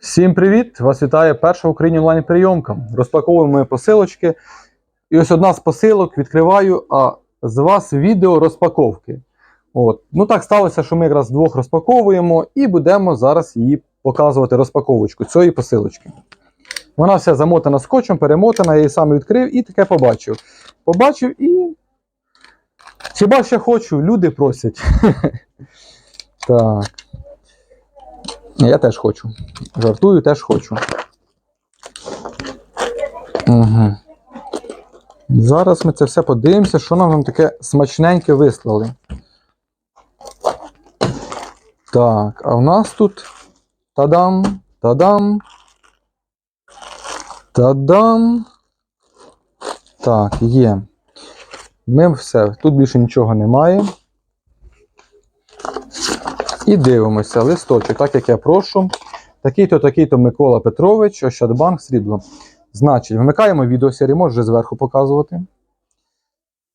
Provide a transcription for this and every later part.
Всім привіт! Вас вітає перша в Україні онлайн прийомка. Розпаковуємо посилочки. І ось одна з посилок відкриваю, а з вас відео розпаковки. От. Ну так сталося, що ми якраз двох розпаковуємо і будемо зараз її показувати розпаковочку цієї посилочки. Вона вся замотана скотчем, перемотана, я її саме відкрив і таке побачив. Побачив і. Хіба ще хочу, люди просять. Так. Я теж хочу. Жартую, теж хочу. Угу. Зараз ми це все подивимося, що нам там таке смачненьке вислали. Так, а в нас тут тадам, тадам. Тадам. Так, є. Ми все, тут більше нічого немає. І дивимося, листочок, так як я прошу. Такий-то, такий-то Микола Петрович, Ощадбанк, срібло. Значить, вмикаємо відео, Сірі, можеш вже зверху показувати.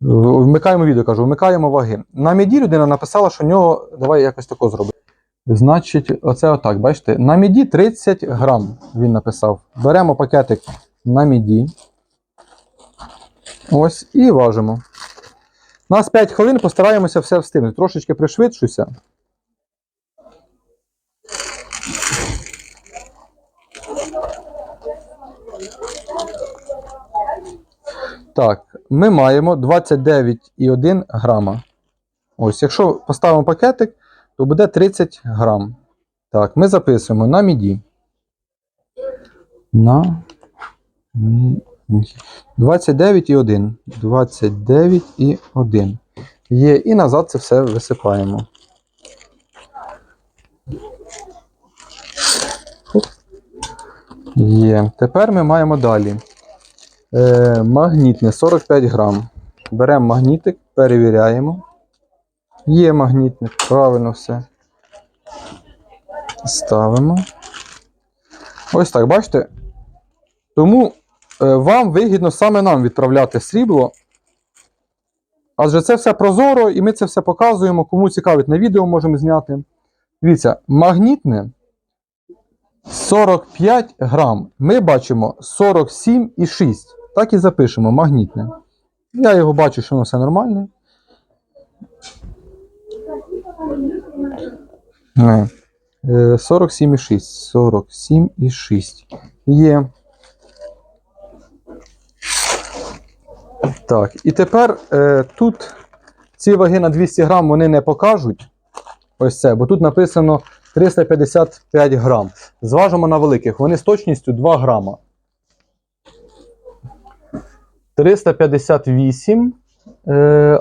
Вмикаємо відео, кажу, вмикаємо ваги. На міді людина написала, що в нього. Давай якось тако зробимо. Значить, оце отак, бачите, на міді 30 грам він написав. Беремо пакетик на міді. Ось і важимо. У нас 5 хвилин постараємося все встигнути. Трошечки пришвидшуся. Так, ми маємо 29,1 грама. Ось, якщо поставимо пакетик, то буде 30 грам. Так, ми записуємо на міді. На 29,1. 29,1. Є, і назад це все висипаємо. Є. Тепер ми маємо далі. Е, магнітне 45 грам. Беремо магнітик, перевіряємо. Є магнітник, правильно все. Ставимо. Ось так, бачите? Тому е, вам вигідно саме нам відправляти срібло. Адже це все прозоро, і ми це все показуємо. Кому цікавить на відео можемо зняти. Дивіться, магнітне 45 грам. Ми бачимо 47,6. Так і запишемо магнітне. Я його бачу, що воно все нормальне. Не. Е, 47,6. 47,6. Є. Так, і тепер е, тут ці ваги на 200 грам вони не покажуть. Ось це, бо тут написано 355 грам. Зважимо на великих. Вони з точністю 2 грама. 358, е,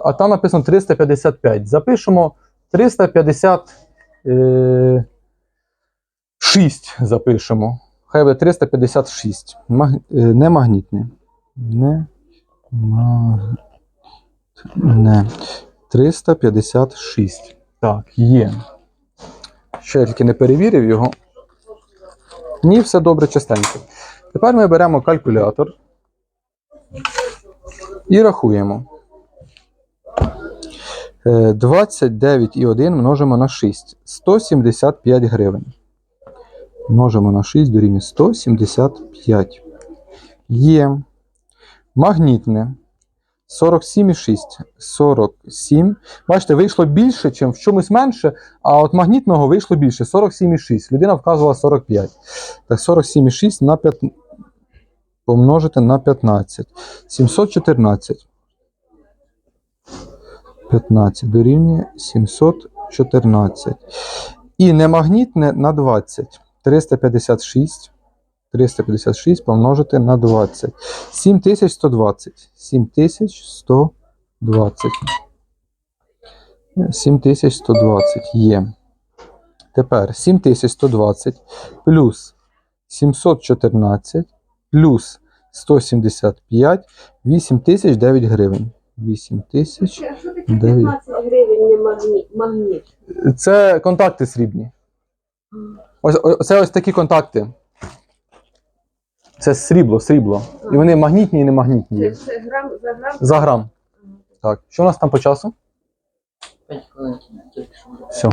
а там написано 355. Запишемо 356. Запишемо. Хай буде 356. Маг... е, Не магнітне. Не магнітне. 356. Так, є. Ще я тільки не перевірив його. Ні, все добре, частенько. Тепер ми беремо калькулятор і рахуємо. Е, 29,1 множимо на 6. 175 гривень. Множимо на 6 дорівнює 175. Є. Магнітне. 47,6. 47. Бачите, вийшло більше, чим в чомусь менше, а от магнітного вийшло більше 47,6. Людина вказувала 45. Так, 47,6 на 5 помножити на 15. 714. 15 дорівнює 714. І немагнітне на 20. 356. 356 помножити на 20. 7120. 7120. 7120 є. Тепер 7120 плюс 714 плюс 175 8009 гривень. 8000. А що 15 гривень не магніт? магніт? Це контакти срібні. Ось, ось це ось такі контакти. Це срібло, срібло. І вони магнітні і немагнітні Це є. все грам за грам? За грам. Так. Що у нас там по часу? 5 хвилин тільки що. Все.